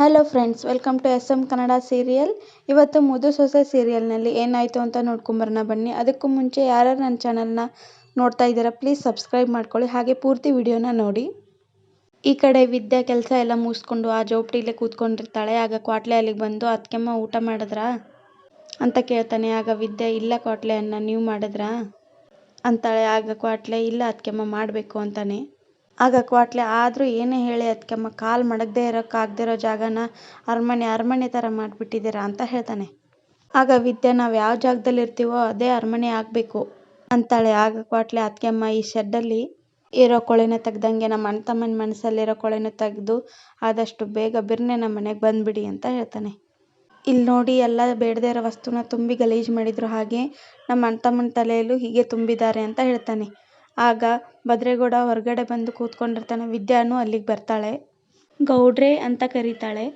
Hello friends welcome to S M Kannada serial ಇವತ್ತು ಮುದು ಸೊಸೆ ಸೀರಿಯಲ್ನಲ್ಲಿ ಏನಾಯಿತು ಅಂತ ನೋಡ್ಕೊಂಬರೋಣ ಬನ್ನಿ. ಅದಕ್ಕೂ ಮುಂಚೆ ಯಾರ್ಯಾರು ನನ್ನ ಚಾನಲ್ನ ನೋಡ್ತಾ ಇದ್ದೀರಾ ಪ್ಲೀಸ್ ಸಬ್ಸ್ಕ್ರೈಬ್ ಮಾಡ್ಕೊಳ್ಳಿ. ಹಾಗೆ ಪೂರ್ತಿ ವಿಡಿಯೋನ ನೋಡಿ. ಈ ಕಡೆ ವಿದ್ಯಾ ಕೆಲಸ ಎಲ್ಲ ಮುಗಿಸ್ಕೊಂಡು ಆ ಜೋಪಡಿಲೇ ಕೂತ್ಕೊಂಡಿರ್ತಾಳೆ. ಆಗ ಕ್ವಾಟ್ಲೆ ಅಲ್ಲಿಗೆ ಬಂದು ಅದಕ್ಕೆಮ್ಮ ಊಟ ಮಾಡಿದ್ರಾ? ಅಂತ ಕೇಳ್ತಾನೆ. ಆಗ ವಿದ್ಯಾ, ಇಲ್ಲ ಕ್ವಾಟ್ಲೆ ಅನ್ನ ನೀವು ಮಾಡಿದ್ರಾ? ಅಂತಾಳೆ. ಆಗ ಕ್ವಾಟ್ಲೆ, ಇಲ್ಲ ಅದಕ್ಕೆಮ್ಮ ಮಾಡಬೇಕು, ಅಂತಾನೆ. ಆಗ ಕ್ವಾಟ್ಲೆ, ಆದರೂ ಏನೇ ಹೇಳಿ ಅದಕ್ಕೆಮ್ಮ ಕಾಲು ಮಡಗದೆ ಇರೋಕ್ಕಾಗದೇ ಇರೋ ಜಾಗನ ಅರಮನೆ ಅರಮನೆ ಥರ ಮಾಡಿಬಿಟ್ಟಿದ್ದೀರಾ ಅಂತ ಹೇಳ್ತಾನೆ. ಆಗ ವಿದ್ಯಾ, ನಾವು ಯಾವ ಜಾಗದಲ್ಲಿ ಇರ್ತೀವೋ ಅದೇ ಅರಮನೆ ಆಗಬೇಕು ಅಂತಾಳೆ. ಆಗ ಕ್ವಾಟ್ಲೆ ಅದಕ್ಕೆಮ್ಮ ಈ ಶೆಡ್ಡಲ್ಲಿ ಇರೋ ಕೊಳೆನ ತೆಗ್ದಂಗೆ ನಮ್ಮ ಅಣ್ಣ ತಮ್ಮನ ಮನಸ್ಸಲ್ಲಿರೋ ಕೊಳೆನ ತೆಗೆದು ಆದಷ್ಟು ಬೇಗ ಬಿರ್ನೆ ನಮ್ಮ ಮನೆಗೆ ಬಂದುಬಿಡಿ ಅಂತ ಹೇಳ್ತಾನೆ. ಇಲ್ಲಿ ನೋಡಿ ಎಲ್ಲ ಬೇಡದೇ ಇರೋ ವಸ್ತುನ ತುಂಬಿ ಗಲೀಜು ಮಾಡಿದ್ರು ಹಾಗೆ ನಮ್ಮ ಅಣ್ಣ ತಮ್ಮನ ತಲೆಯಲ್ಲೂ ಹೀಗೆ ತುಂಬಿದ್ದಾರೆ ಅಂತ ಹೇಳ್ತಾನೆ. ಆಗ ಭದ್ರೇಗೌಡ ಹೊರಗಡೆ ಬಂದು ಕೂತ್ಕೊಂಡಿರ್ತಾನೆ. ವಿದ್ಯಾನು ಅಲ್ಲಿಗೆ ಬರ್ತಾಳೆ. ಗೌಡ್ರೆ ಅಂತ ಕರೀತಾಳೆ.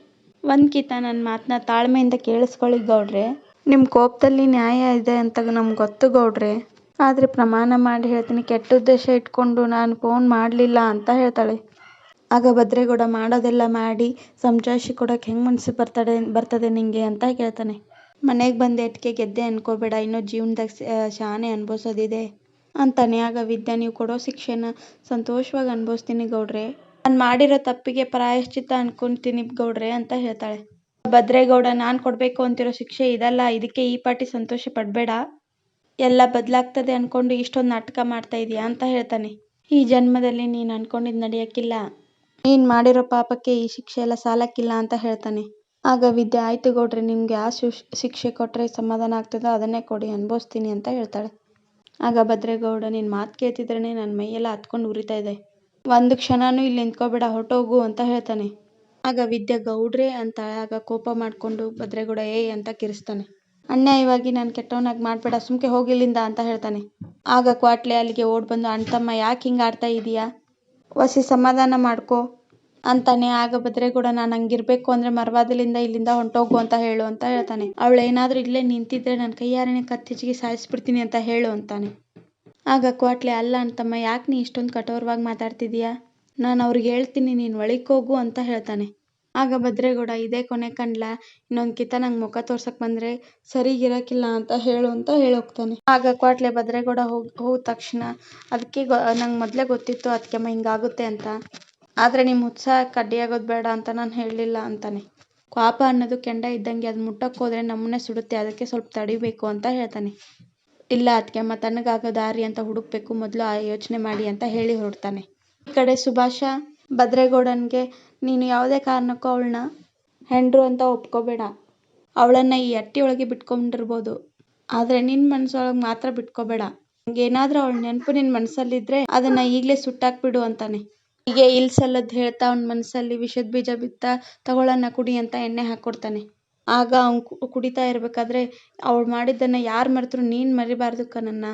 ಒಂದು ನನ್ನ ಮಾತನ್ನ ತಾಳ್ಮೆಯಿಂದ ಕೇಳಿಸ್ಕೊಳ್ಳಿ ಗೌಡ್ರೆ. ನಿಮ್ಮ ಕೋಪದಲ್ಲಿ ನ್ಯಾಯ ಇದೆ ಅಂತ ನಮ್ಗೆ ಗೊತ್ತು ಗೌಡ್ರೆ. ಆದರೆ ಪ್ರಮಾಣ ಮಾಡಿ ಹೇಳ್ತೀನಿ, ಕೆಟ್ಟ ಉದ್ದೇಶ ಇಟ್ಕೊಂಡು ನಾನು ಫೋನ್ ಮಾಡಲಿಲ್ಲ ಅಂತ ಹೇಳ್ತಾಳೆ. ಆಗ ಭದ್ರೇಗೌಡ ಮಾಡೋದೆಲ್ಲ ಮಾಡಿ ಸಮಜಾಯಿಷಿ ಕೊಡೋಕೆ ಹೆಂಗೆ ಮನಸ್ಸು ಬರ್ತದೆ ಬರ್ತದೆ ನಿಂಗೆ ಅಂತ ಕೇಳ್ತಾನೆ. ಮನೆಗೆ ಬಂದ ಎಟ್ಕೆ ಗೆದ್ದೆ ಅನ್ಕೋಬೇಡ, ಇನ್ನೂ ಜೀವನದಾಗ ಶಾನೆ ಅನುಭವಿಸೋದಿದೆ. ಅಂತಾನೆ. ಆಗ ವಿದ್ಯಾ, ನೀವು ಕೊಡೋ ಶಿಕ್ಷೆನ ಸಂತೋಷವಾಗಿ ಅನುಭವಿಸ್ತೀನಿ ಗೌಡ್ರೆ. ನಾನು ಮಾಡಿರೋ ತಪ್ಪಿಗೆ ಪ್ರಾಯಶ್ಚಿತ್ತ ಅನ್ಕೊಂತೀನಿ ಗೌಡ್ರೆ ಅಂತ ಹೇಳ್ತಾಳೆ. ಭದ್ರೇಗೌಡ, ನಾನು ಕೊಡಬೇಕು ಅಂತಿರೋ ಶಿಕ್ಷೆ ಇದಲ್ಲ. ಇದಕ್ಕೆ ಈ ಪಾಟಿ ಸಂತೋಷ ಪಡಬೇಡ. ಎಲ್ಲ ಬದಲಾಗ್ತದೆ ಅನ್ಕೊಂಡು ಇಷ್ಟೊಂದು ನಾಟಕ ಮಾಡ್ತಾ ಇದೀಯಾ ಅಂತ ಹೇಳ್ತಾನೆ. ಈ ಜನ್ಮದಲ್ಲಿ ನೀನು ಅನ್ಕೊಂಡಿದ್ ನಡೆಯಕ್ಕಿಲ್ಲ ನೀನು ಮಾಡಿರೋ ಪಾಪಕ್ಕೆ ಈ ಶಿಕ್ಷೆ ಎಲ್ಲ ಸಾಲಕ್ಕಿಲ್ಲ ಅಂತ ಹೇಳ್ತಾನೆ. ಆಗ ವಿದ್ಯೆ, ಆಯ್ತು ಗೌಡ್ರೆ, ನಿಮ್ಗೆ ಯಾವ ಶಿಕ್ಷೆ ಕೊಟ್ಟರೆ ಸಮಾಧಾನ ಆಗ್ತದೋ ಅದನ್ನೇ ಕೊಡಿ, ಅನುಭವಿಸ್ತೀನಿ ಅಂತ ಹೇಳ್ತಾಳೆ. ಆಗ ಭದ್ರೇಗೌಡ ನಿನ್ನ ಮಾತು ಕೇಳ್ತಿದ್ರೇ ನನ್ನ ಮೈಯೆಲ್ಲ ಹತ್ಕೊಂಡು ಉರಿತಾ ಇದೆ. ಒಂದು ಕ್ಷಣನೂ ಇಲ್ಲಿ ನಿಂತ್ಕೋಬೇಡ, ಹೊರಟೋಗು ಅಂತ ಹೇಳ್ತಾನೆ. ಆಗ ವಿದ್ಯೆ ಗೌಡ್ರೆ ಅಂತ ಆಗ ಕೋಪ ಮಾಡಿಕೊಂಡು ಭದ್ರೇಗೌಡ ಏಯ್ ಅಂತ ಕಿರಿಸ್ತಾನೆ. ಅನ್ಯಾಯವಾಗಿ ನಾನು ಕೆಟ್ಟವನಾಗಿ ಮಾಡಬೇಡ, ಸುಮ್ಕೆ ಹೋಗಿಲ್ಲಿಂದ ಅಂತ ಹೇಳ್ತಾನೆ. ಆಗ ಕ್ವಾಟ್ಲೆ ಅಲ್ಲಿಗೆ ಓಡ್ ಬಂದು ಅಣ್ಣ ತಮ್ಮ ಯಾಕೆ ಹಿಂಗೆ ಆಡ್ತಾ ಇದೀಯಾ? ವಸಿ ಸಮಾಧಾನ ಮಾಡ್ಕೋ. ಅಂತಾನೆ, ಆಗ ಭದ್ರೇಗೌಡ ನಾನು ಹಂಗಿರ್ಬೇಕು ಅಂದ್ರೆ ಮರವಾದಲ್ಲಿಂದ ಇಲ್ಲಿಂದ ಹೊಂಟೋಗು ಅಂತ ಹೇಳು ಅಂತ ಹೇಳ್ತಾನೆ. ಅವಳು ಏನಾದ್ರೂ ಇಲ್ಲೇ ನಿಂತಿದ್ರೆ ನನ್ನ ಕೈಯಾರನೆ ಕತ್ತಿಚ್ಚಿಗೆ ಸಾಯಿಸ್ಬಿಡ್ತೀನಿ ಅಂತ ಹೇಳು ಅಂತಾನೆ. ಆಗ ಕ್ವಾಟ್ಲೆ, ಅಲ್ಲ ಅಂತಮ್ಮ, ಯಾಕೆ ನೀ ಇಷ್ಟೊಂದು ಕಠೋರವಾಗಿ ಮಾತಾಡ್ತಿದೀಯ? ನಾನು ಅವ್ರಿಗೆ ಹೇಳ್ತೀನಿ, ನೀನು ಒಳಕ್ಕೋಗು ಹೋಗು ಅಂತ ಹೇಳ್ತಾನೆ. ಆಗ ಭದ್ರೇಗೌಡ ಇದೇ ಕೊನೆ ಕಂಡ್ಲ, ಇನ್ನೊಂದು ಕಿತ ನಂಗೆ ಮುಖ ತೋರ್ಸಕ್ ಬಂದ್ರೆ ಸರಿಗಿರಕ್ಕಿಲ್ಲ ಅಂತ ಹೇಳು ಅಂತ ಹೇಳೋಗ್ತಾನೆ. ಆಗ ಕ್ವಾಟ್ಲೆ ಭದ್ರೇಗೌಡ ಹೋಗ್, ಹೋದ ತಕ್ಷಣ ಅದಕ್ಕೆ ನಂಗೆ ಮೊದಲೇ ಗೊತ್ತಿತ್ತು ಅದಕ್ಕೆಮ್ಮ ಹಿಂಗಾಗುತ್ತೆ ಅಂತ. ಆದರೆ ನಿಮ್ಮ ಉತ್ಸಾಹಕ್ಕೆ ಅಡ್ಡಿಯಾಗೋದು ಬೇಡ ಅಂತ ನಾನು ಹೇಳಲಿಲ್ಲ ಅಂತಾನೆ. ಪಾಪ ಅನ್ನೋದು ಕೆಂಡ ಇದ್ದಂಗೆ ಅದು ಮುಟ್ಟಕ್ಕೆ ಹೋದ್ರೆ ನಮ್ಮನ್ನೇ ಸುಡುತ್ತೆ, ಅದಕ್ಕೆ ಸ್ವಲ್ಪ ತಡಿಬೇಕು ಅಂತ ಹೇಳ್ತಾನೆ. ಇಲ್ಲ ಅದಕ್ಕೆಮ್ಮ ತಣ್ಣಗಾಗೋ ದಾರಿ ಅಂತ ಹುಡುಕ್ಬೇಕು, ಮೊದಲು ಆ ಯೋಚನೆ ಮಾಡಿ ಅಂತ ಹೇಳಿ ಹೊರಡ್ತಾನೆ. ಈ ಕಡೆ ಸುಭಾಷ, ಭದ್ರೇಗೌಡನ್ಗೆ, ನೀನು ಯಾವುದೇ ಕಾರಣಕ್ಕೂ ಅವಳನ್ನ ಹೆಂಡ್ರು ಅಂತ ಒಪ್ಕೋಬೇಡ. ಅವಳನ್ನ ಈ ಅಟ್ಟಿ ಒಳಗೆ ಬಿಟ್ಕೊಂಡಿರ್ಬೋದು. ಆದರೆ ನಿನ್ನ ಮನಸ್ಸೊಳಗೆ ಮಾತ್ರ ಬಿಟ್ಕೋಬೇಡ. ಏನಾದರೂ ಅವಳ ನೆನಪು ನಿನ್ನ ಮನಸ್ಸಲ್ಲಿದ್ರೆ ಅದನ್ನ ಈಗಲೇ ಸುಟ್ಟಾಕ್ಬಿಡು ಅಂತಾನೆ. ಹೀಗೆ ಇಲ್ಸಲ್ಲದ್ ಹೇಳ್ತಾ ಅವನ ಮನಸ್ಸಲ್ಲಿ ವಿಷದ ಬೀಜ ಬಿತ್ತ ತಗೊಳ್ಳೋಣ ಕುಡಿ ಅಂತ ಎಣ್ಣೆ ಹಾಕ್ಕೊಡ್ತಾನೆ ಆಗ ಅವ್ನು ಕುಡಿತಾ ಇರ್ಬೇಕಾದ್ರೆ ಅವಳು ಮಾಡಿದ್ದನ್ನ ಯಾರು ಮರೆತರು ನೀನ್ ಮರಿಬಾರ್ದು ನನ್ನ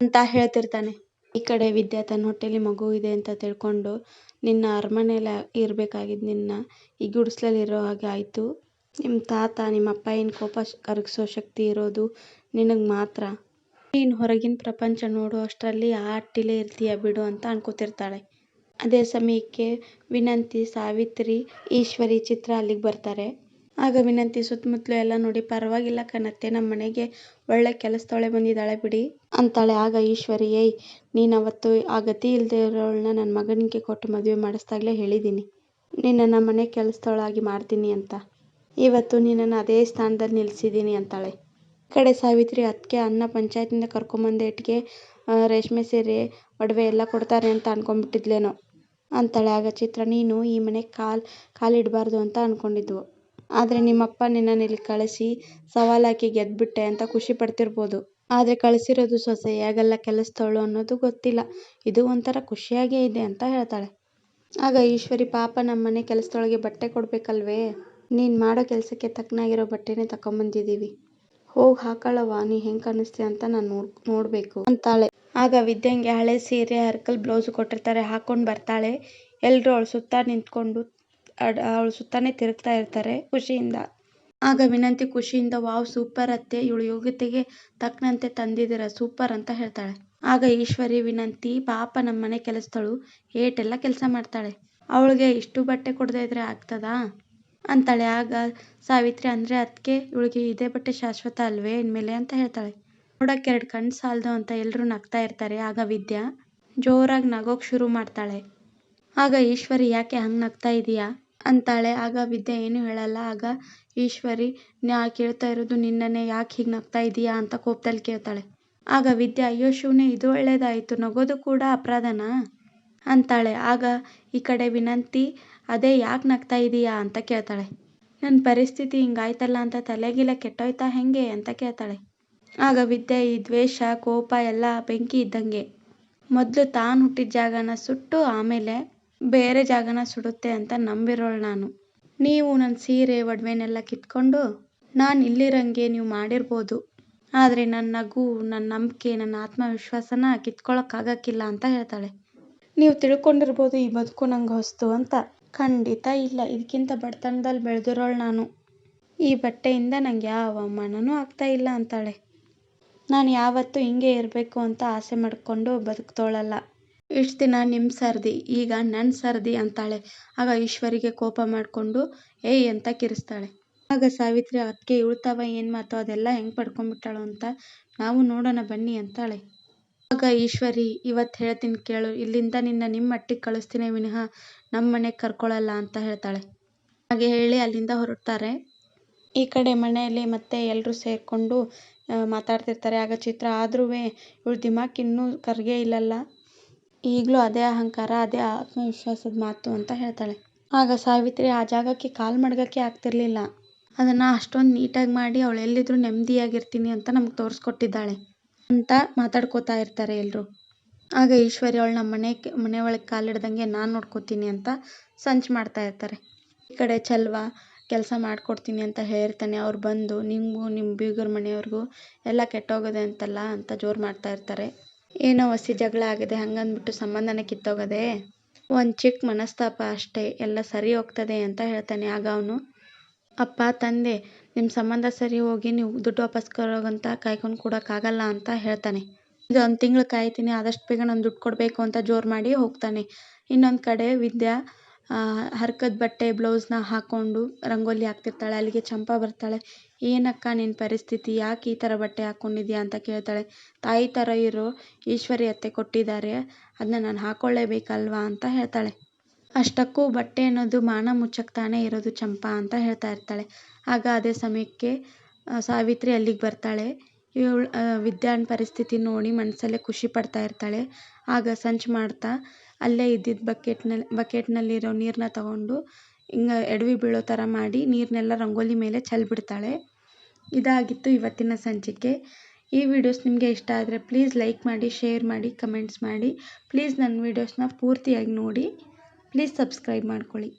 ಅಂತ ಹೇಳ್ತಿರ್ತಾನೆ. ಈ ಕಡೆ ವಿದ್ಯಾ ತನ್ನ ಹೊಟ್ಟೆಲಿ ಮಗು ಇದೆ ಅಂತ ತಿಳ್ಕೊಂಡು ನಿನ್ನ ಅರಮನೆಯಲ್ಲಿ ಇರಬೇಕಾಗಿದ್ದು ನಿನ್ನ. ಈ ಗುಡಿಸ್ಲಲ್ಲಿ ಇರೋ ಹಾಗೆ ಆಯ್ತು. ನಿಮ್ಮ ತಾತ, ನಿಮ್ಮ ಅಪ್ಪ ಏನು ಕೋಪ ಕರಗಿಸೋ ಶಕ್ತಿ ಇರೋದು ನಿನಗೆ ಮಾತ್ರ. ನೀನ್ ಹೊರಗಿನ ಪ್ರಪಂಚ ನೋಡೋ, ಅಷ್ಟರಲ್ಲಿ ಆ ಹಟ್ಟಿಲೇ ಇರ್ತೀಯ ಬಿಡು ಅಂತ ಅನ್ಕೋತಿರ್ತಾಳೆ. ಅದೇ ಸಮಯಕ್ಕೆ ವಿನಂತಿ ಸಾವಿತ್ರಿ ಈಶ್ವರಿ ಚಿತ್ರ ಅಲ್ಲಿಗೆ ಬರ್ತಾರೆ. ಆಗ ವಿನಂತಿ ಸುತ್ತಮುತ್ತಲು ಎಲ್ಲ ನೋಡಿ, ಪರವಾಗಿಲ್ಲ ಕಣತ್ತೆ, ನಮ್ಮ ಮನೆಗೆ ಒಳ್ಳೆ ಕೆಲಸದವಳೆ ಬಂದಿದ್ದಾಳೆ ಬಿಡಿ ಅಂತಾಳೆ. ಆಗ ಈಶ್ವರಿ, ಏಯ್ ನೀನು ಅವತ್ತು ಆ ಗತಿ ಇಲ್ಲದೆ ಇರೋಳನ್ನ ನನ್ನ ಮಗನಿಗೆ ಕೊಟ್ಟು ಮದುವೆ ಮಾಡಿಸ್ದಾಗಲೇ ಹೇಳಿದ್ದೀನಿ. ನಿನ್ನನ್ನು ಮನೆ ಕೆಲಸದವಳಾಗಿ ಮಾಡ್ತೀನಿ ಅಂತ. ಇವತ್ತು ನಿನ್ನನ್ನು ಅದೇ ಸ್ಥಾನದಲ್ಲಿ ನಿಲ್ಲಿಸಿದ್ದೀನಿ ಅಂತಾಳೆ. ಕಡೆ ಸಾವಿತ್ರಿ ಅದಕ್ಕೆ ಅನ್ನ ಪಂಚಾಯತಿಂದ ಕರ್ಕೊಂಬಂದೆ ಇಟ್ಟಿಗೆ ರೇಷ್ಮೆ ಸೀರೆ, ಒಡವೆ ಎಲ್ಲ ಕೊಡ್ತಾರೆ ಅಂತ ಅನ್ಕೊಂಡ್ಬಿಟ್ಟಿದ್ಲೇನೋ. ಅಂತಾಳೆ, ಆಗ ಚಿತ್ರ, ನೀನು ಈ ಮನೆ ಕಾಲು, ಕಾಲಿಡಬಾರ್ದು ಅಂತ ಅಂದ್ಕೊಂಡಿದ್ವು ಆದರೆ ನಿಮ್ಮಪ್ಪ ನಿನ್ನನ್ನು ಇಲ್ಲಿ ಕಳಿಸಿ ಸವಾಲಾಕಿ ಗೆದ್ದುಬಿಟ್ಟೆ ಅಂತ ಖುಷಿ ಪಡ್ತಿರ್ಬೋದು. ಆದರೆ ಕಳಿಸಿರೋದು ಸೊಸೆ ಹೇಗೆಲ್ಲ ಕೆಲಸದವಳು ಅನ್ನೋದು ಗೊತ್ತಿಲ್ಲ. ಇದು ಒಂಥರ ಖುಷಿಯಾಗೇ ಇದೆ ಅಂತ ಹೇಳ್ತಾಳೆ. ಆಗ ಈಶ್ವರಿ, ಪಾಪ ನಮ್ಮ ಮನೆ ಕೆಲಸದೊಳಗೆ ಬಟ್ಟೆ ಕೊಡಬೇಕಲ್ವೇ? ನೀನು ಮಾಡೋ ಕೆಲಸಕ್ಕೆ ತಕ್ಕನಾಗಿರೋ ಬಟ್ಟೆನೇ ತಗೊಂಬಂದಿದ್ದೀವಿ ಹೋಗಿ ಹಾಕೊಳ್ಳವ್ವ ನೀ ಹೆಂಗೆ ಕಾಣಿಸ್ತೀಯ ಅಂತ ನಾನು ನೋಡ್, ನೋಡಬೇಕು ಅಂತಾಳೆ. ಆಗ ವಿದ್ಯಂಗೆ ಹಳೆ ಸೀರೆ, ಹರ್ಕಲ್, ಬ್ಲೌಸು ಕೊಟ್ಟಿರ್ತಾರೆ. ಹಾಕೊಂಡು ಬರ್ತಾಳೆ. ಎಲ್ಲರೂ ಅವಳು ಸುತ್ತ ನಿಂತ್ಕೊಂಡು ಅವಳು ಸುತ್ತಾನೆ ತಿರುಗ್ತಾ ಇರ್ತಾರೆ ಖುಷಿಯಿಂದ. ಆಗ ವಿನಂತಿ ಖುಷಿಯಿಂದ, ವಾವ್, ಸೂಪರ್ ಅತ್ತೆ. ಇವಳು ಯೋಗ್ಯತೆಗೆ ತಕ್ಕನಂತೆ ತಂದಿದ್ದೀರ. ಸೂಪರ್ ಅಂತ ಹೇಳ್ತಾಳೆ. ಆಗ ಈಶ್ವರಿ, ವಿನಂತಿ, ಪಾಪ ನಮ್ಮ ಮನೆ ಕೆಲಸದಳು ಏಟೆಲ್ಲ ಕೆಲಸ ಮಾಡ್ತಾಳೆ. ಅವಳಿಗೆ ಇಷ್ಟು ಬಟ್ಟೆ ಕೊಡದೇ ಇದ್ರೆ ಆಗ್ತದಾ? ಅಂತಾಳೆ. ಆಗ ಸಾವಿತ್ರಿ, ಅಂದರೆ ಅದಕ್ಕೆ ಇವಳಿಗೆ ಇದೇ ಬಟ್ಟೆ ಶಾಶ್ವತ ಅಲ್ವೇ? ಇನ್ಮೇಲೆ ಅಂತ ಹೇಳ್ತಾಳೆ. ನೋಡಕ್ಕೆ ಎರಡು ಕಣ್ಣು ಸಾಲದು ಅಂತ ಎಲ್ಲರೂ ನಗ್ತಾ ಇರ್ತಾರೆ. ಆಗ ವಿದ್ಯಾ ಜೋರಾಗಿ ನಗೋಕೆ ಶುರು ಮಾಡ್ತಾಳೆ. ಆಗ ಈಶ್ವರಿ, ಯಾಕೆ ಹಂಗೆ ನಗ್ತಾ ಇದೀಯಾ? ಅಂತಾಳೆ. ಆಗ ವಿದ್ಯಾ ಏನೂ ಹೇಳಲ್ಲ. ಆಗ ಈಶ್ವರಿ ನಾ ಕೇಳ್ತಾ ಇರೋದು ನಿನ್ನನ್ನೇ ಯಾಕೆ ಹೀಗೆ ನಗ್ತಾ ಇದೀಯಾ? ಅಂತ ಕೋಪದಲ್ಲಿ ಕೇಳ್ತಾಳೆ. ಆಗ ವಿದ್ಯಾ, ಅಯ್ಯೋ ಶಿವನೇ ಇದು ಒಳ್ಳೇದಾಯಿತು. ನಗೋದು ಕೂಡ ಅಪರಾಧನಾ? ಅಂತಾಳೆ. ಆಗ ಈ ಕಡೆ ವಿನಂತಿ, ಅದೇ ಯಾಕೆ ನಗ್ತಾ ಇದೀಯಾ? ಅಂತ ಕೇಳ್ತಾಳೆ. ನನ್ನ ಪರಿಸ್ಥಿತಿ ಹಿಂಗಾಯ್ತಲ್ಲ ಅಂತ ತಲೆಗಿಲೆ ಕೆಟ್ಟೋಯ್ತಾ ಹೆಂಗೆ? ಅಂತ ಕೇಳ್ತಾಳೆ. ಆಗ ವಿದ್ಯೆ, ಈ ದ್ವೇಷ, ಕೋಪ ಎಲ್ಲ ಬೆಂಕಿ ಇದ್ದಂಗೆ. ಮೊದಲು ತಾನು ಹುಟ್ಟಿದ ಜಾಗನ ಸುಟ್ಟು ಆಮೇಲೆ ಬೇರೆ ಜಾಗನ ಸುಡುತ್ತೆ ಅಂತ ನಂಬಿರೋಳು ನಾನು. ನೀವು ನನ್ನ ಸೀರೆ, ಒಡವೆನೆಲ್ಲ ಕಿತ್ಕೊಂಡು ನಾನು ಇಲ್ಲಿರಂಗೆ ನೀವು ಮಾಡಿರ್ಬೋದು. ಆದರೆ ನನ್ನ ನಗು, ನನ್ನ ನಂಬಿಕೆ, ನನ್ನ ಆತ್ಮವಿಶ್ವಾಸನ ಕಿತ್ಕೊಳ್ಳೋಕ್ಕಾಗಕ್ಕಿಲ್ಲ ಅಂತ ಹೇಳ್ತಾಳೆ. ನೀವು ತಿಳ್ಕೊಂಡಿರ್ಬೋದು ಈ ಬದುಕು ನಂಗೆ ಹೊಸ್ತು ಅಂತ. ಖಂಡಿತ ಇಲ್ಲ ಇದಕ್ಕಿಂತ ಬಡತನದಲ್ಲಿ ಬೆಳೆದಿರೋಳು ನಾನು. ಈ ಬಟ್ಟೆಯಿಂದ ನಂಗೆ ಯಾವ ಅವಮಾನನೂ ಆಗ್ತಾ ಇಲ್ಲ ಅಂತಾಳೆ. ನಾನು ಯಾವತ್ತೂ ಹಿಂಗೆ ಇರಬೇಕು ಅಂತ ಆಸೆ ಮಾಡಿಕೊಂಡು ಬದುಕ್ತೋಳಲ್ಲ. ಇಷ್ಟು ದಿನ ನಿಮ್ಮ ಸರ್ದಿ, ಈಗ ನನ್ನ ಸರ್ದಿ ಅಂತಾಳೆ. ಆಗ ಈಶ್ವರಿಗೆ ಕೋಪ ಮಾಡಿಕೊಂಡು, ಏಯ್ ಅಂತ ಕಿರಿಸ್ತಾಳೆ. ಆಗ ಸಾವಿತ್ರಿ ಅದಕ್ಕೆ ಇಳ್ತಾವ, ಏನು ಮಾತು, ಅದೆಲ್ಲ ಹೆಂಗೆ ಪಡ್ಕೊಂಡ್ಬಿಟ್ಟಾಳು ಅಂತ ನಾವು ನೋಡೋಣ ಬನ್ನಿ ಅಂತಾಳೆ. ಆಗ ಈಶ್ವರಿ ಇವತ್ತು ಹೇಳ್ತೀನಿ ಕೇಳು, ಇಲ್ಲಿಂದ ನಿನ್ನ ನಿಮ್ಮ ಮಟ್ಟಿಗೆ ಕಳಿಸ್ತೀನಿ ವಿನಃ ನಮ್ಮ ಮನೆಗೆ ಕರ್ಕೊಳ್ಳಲ್ಲ ಅಂತ ಹೇಳ್ತಾಳೆ. ಹಾಗೆ ಹೇಳಿ ಅಲ್ಲಿಂದ ಹೊರಡ್ತಾರೆ. ಈ ಕಡೆ ಮನೆಯಲ್ಲಿ ಮತ್ತೆ ಎಲ್ಲರೂ ಸೇರಿಕೊಂಡು ಮಾತಾಡ್ತಿರ್ತಾರೆ. ಆಗ ಚಿತ್ರ ಆದ್ರೂ ಇವ್ಳ ದಿಮಾಕ್ ಇನ್ನೂ ಕರ್ಗೆ ಇಲ್ಲಲ್ಲ. ಈಗಲೂ ಅದೇ ಅಹಂಕಾರ, ಅದೇ ಆತ್ಮವಿಶ್ವಾಸದ ಮಾತು ಅಂತ ಹೇಳ್ತಾಳೆ. ಆಗ ಸಾವಿತ್ರಿ ಆ ಜಾಗಕ್ಕೆ ಕಾಲು ಮಡಗಕ್ಕೆ ಆಗ್ತಿರ್ಲಿಲ್ಲ. ಅದನ್ನು ಅಷ್ಟೊಂದು ನೀಟಾಗಿ ಮಾಡಿ ಅವಳು ಎಲ್ಲಿದ್ರೂ ನೆಮ್ಮದಿಯಾಗಿರ್ತೀನಿ ಅಂತ ನಮ್ಗೆ ತೋರಿಸ್ಕೊಟ್ಟಿದ್ದಾಳೆ ಅಂತ ಮಾತಾಡ್ಕೋತಾ ಇರ್ತಾರೆ ಎಲ್ಲರೂ ಆಗ ಈಶ್ವರಿ ಅವಳು ನಮ್ಮ ಮನೆ ಮನೆ ಕಾಲಿಡ್ದಂಗೆ ನಾನು ನೋಡ್ಕೋತೀನಿ ಅಂತ ಸಂಚು ಮಾಡ್ತಾ ಇರ್ತಾರೆ. ಈ ಕಡೆ ಚಲ್ವ ಕೆಲಸ ಮಾಡಿಕೊಡ್ತೀನಿ ಅಂತ ಹೇಳ್ತಾನೆ. ಅವ್ರು ಬಂದು ನಿಮಗೂ ನಿಮ್ಮ ಬೀಗರ ಮನೆಯವ್ರಿಗೂ ಎಲ್ಲ ಕೆಟ್ಟೋಗಿದೆ ಅಂತಲ್ಲ? ಅಂತ ಜೋರು ಮಾಡ್ತಾ ಇರ್ತಾರೆ. ಏನೋ ಹಸಿ ಜಗಳ ಆಗಿದೆ. ಹಂಗಂದ್ಬಿಟ್ಟು ಸಂಬಂಧನೇ ಕಿತ್ತೋಗದೆ, ಒಂದು ಚಿಕ್ಕ ಮನಸ್ತಾಪ ಅಷ್ಟೇ, ಎಲ್ಲ ಸರಿ ಹೋಗ್ತದೆ ಅಂತ ಹೇಳ್ತಾನೆ. ಆಗ ಅವನು, ಅಪ್ಪ, ತಂದೆ ನಿಮ್ಮ ಸಂಬಂಧ ಸರಿ ಹೋಗಿ ನೀವು ದುಡ್ಡು ವಾಪಸ್ ಕೊಡೋಗಂತ ಕಾಯ್ಕೊಂಡು ಕೊಡೋಕ್ಕಾಗಲ್ಲ ಅಂತ ಹೇಳ್ತಾನೆ. ಇದು ಒಂದು ತಿಂಗಳು ಕಾಯ್ತೀನಿ. ಆದಷ್ಟು ಬೇಗ ನಾನು ದುಡ್ಡು ಕೊಡಬೇಕು ಅಂತ ಜೋರು ಮಾಡಿ ಹೋಗ್ತಾನೆ. ಇನ್ನೊಂದು ಕಡೆ ವಿದ್ಯಾ ಹರ್ಕದ ಬಟ್ಟೆ, ಬ್ಲೌಸ್ನ ಹಾಕ್ಕೊಂಡು ರಂಗೋಲಿ ಹಾಕ್ತಿರ್ತಾಳೆ, ಅಲ್ಲಿಗೆ ಚಂಪಾ ಬರ್ತಾಳೆ. ಏನಕ್ಕ ನಿನ್ನ ಪರಿಸ್ಥಿತಿ? ಯಾಕೆ ಈ ಥರ ಬಟ್ಟೆ ಹಾಕ್ಕೊಂಡಿದ್ಯಾ ಅಂತ ಕೇಳ್ತಾಳೆ. ತಾಯಿ ಥರ ಇರೋ ಈಶ್ವರಿ ಅತ್ತೆ ಕೊಟ್ಟಿದ್ದಾರೆ. ಅದನ್ನ ನಾನು ಹಾಕ್ಕೊಳ್ಳೇಬೇಕಲ್ವಾ ಅಂತ ಹೇಳ್ತಾಳೆ. ಅಷ್ಟಕ್ಕೂ ಬಟ್ಟೆ ಅನ್ನೋದು ಮಾನ ಮುಚ್ಚಕ್ಕೆ ತಾನೇ ಇರೋದು ಚಂಪಾ ಅಂತ ಹೇಳ್ತಾ ಇರ್ತಾಳೆ. ಆಗ ಅದೇ ಸಮಯಕ್ಕೆ ಸಾವಿತ್ರಿ ಅಲ್ಲಿಗೆ ಬರ್ತಾಳೆ. ಇವಳು ವಿದ್ಯಾನ್ ಪರಿಸ್ಥಿತಿ ನೋಡಿ ಮನಸ್ಸಲ್ಲೇ ಖುಷಿ ಪಡ್ತಾ ಇರ್ತಾಳೆ. ಆಗ ಸಂಚು ಮಾಡ್ತಾ ಅಲ್ಲೇ ಇದ್ದಿದ್ದ ಬಕೆಟ್ನಲ್ಲಿ ಬಕೆಟ್ನಲ್ಲಿರೋ ನೀರನ್ನ ತಗೊಂಡು ಹಿಂಗೆ ಎಡವಿ ಬೀಳೋ ಥರ ಮಾಡಿ ನೀರನ್ನೆಲ್ಲ ರಂಗೋಲಿ ಮೇಲೆ ಚೆಲ್ಬಿಡ್ತಾಳೆ. ಇದಾಗಿತ್ತು ಇವತ್ತಿನ ಸಂಚಿಕೆ. ಈ ವಿಡಿಯೋಸ್ ನಿಮಗೆ ಇಷ್ಟ ಆದರೆ ಪ್ಲೀಸ್ ಲೈಕ್ ಮಾಡಿ, ಶೇರ್ ಮಾಡಿ, ಕಮೆಂಟ್ಸ್ ಮಾಡಿ. ಪ್ಲೀಸ್ ನನ್ನ ವಿಡಿಯೋಸ್ನ ಪೂರ್ತಿಯಾಗಿ ನೋಡಿ. ಪ್ಲೀಸ್ ಸಬ್ಸ್ಕ್ರೈಬ್ ಮಾಡ್ಕೊಳ್ಳಿ.